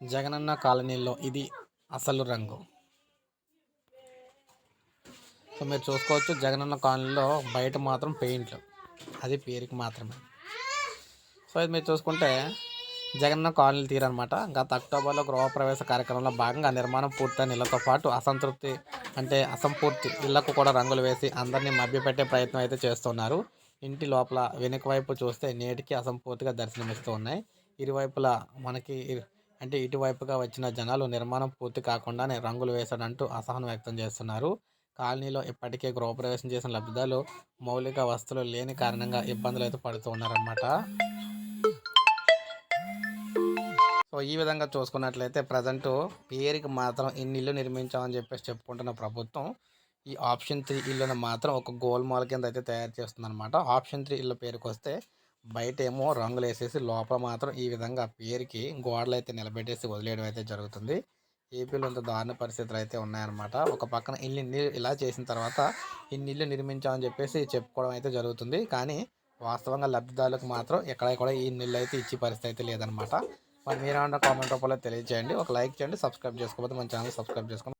జగనన్న కాలనీలో ఇది అసలు రంగు. సో మీరు చూసుకోవచ్చు జగనన్న కాలనీలో బయట మాత్రం పెయింట్లు. అది పేరుకి మాత్రమే. సో ఇది మీరు చూసుకుంటే జగనన్న కాలనీ తీరనమాట గత అక్టోబర్లో గృహప్రవేశ కార్యక్రమంలో భాగంగా నిర్మాణం పూర్తయిన ఇళ్ళతో పాటు అసంతృప్తి అంటే అసంపూర్తి ఇళ్ళకు కూడా రంగులు వేసి అందరినీ మభ్యపెట్టే ప్రయత్నం అయితే చేస్తున్నారు. ఇంటి లోపల వెనుక వైపు చూస్తే నేటికి అసంపూర్తిగా దర్శనమిస్తూ ఉన్నాయి. ఇరువైపులా మనకి అంటే ఇటువైపుగా వచ్చిన జనాలు నిర్మాణం పూర్తి కాకుండానే రంగులు వేశాడంటూ అసహనం వ్యక్తం చేస్తున్నారు. కాలనీలో ఇప్పటికే గృహప్రవేశం చేసిన లబ్ధిదారులు మౌలిక వస్తువులు లేని కారణంగా ఇబ్బందులు అయితే పడుతూ ఉన్నారన్నమాట. సో ఈ విధంగా చూసుకున్నట్లయితే ప్రజెంట్ పేరుకి మాత్రం ఇన్ని ఇల్లు నిర్మించామని చెప్పేసి చెప్పుకుంటున్న ప్రభుత్వం ఈ ఆప్షన్ త్రీ ఇల్లును మాత్రం ఒక గోల్మాల్ కింద అయితే తయారు చేస్తుందన్నమాట. ఆప్షన్ త్రీ ఇళ్ళ పేరుకి వస్తే బయట ఏమో రంగులు వేసేసి లోపల మాత్రం ఈ విధంగా పేరుకి గోడలు అయితే నిలబెట్టేసి వదిలేయడం అయితే జరుగుతుంది. ఏపీలో ఇంత దారుణ పరిస్థితులు అయితే ఉన్నాయన్నమాట. ఒక పక్కన ఇల్లు ఇలా చేసిన తర్వాత ఇన్ని ఇల్లు నిర్మించామని చెప్పేసి చెప్పుకోవడం అయితే జరుగుతుంది. కానీ వాస్తవంగా లబ్ధిదారులకు మాత్రం ఎక్కడ కూడా ఈ ఇల్లు అయితే ఇచ్చే పరిస్థితి అయితే లేదనమాట మరి మీరేమన్నా కామెంట్ రూపంలో తెలియజేయండి ఒక లైక్ చేయండి సబ్స్క్రైబ్ చేసుకోకపోతే మన ఛానల్ సబ్స్క్రైబ్ చేసుకోండి.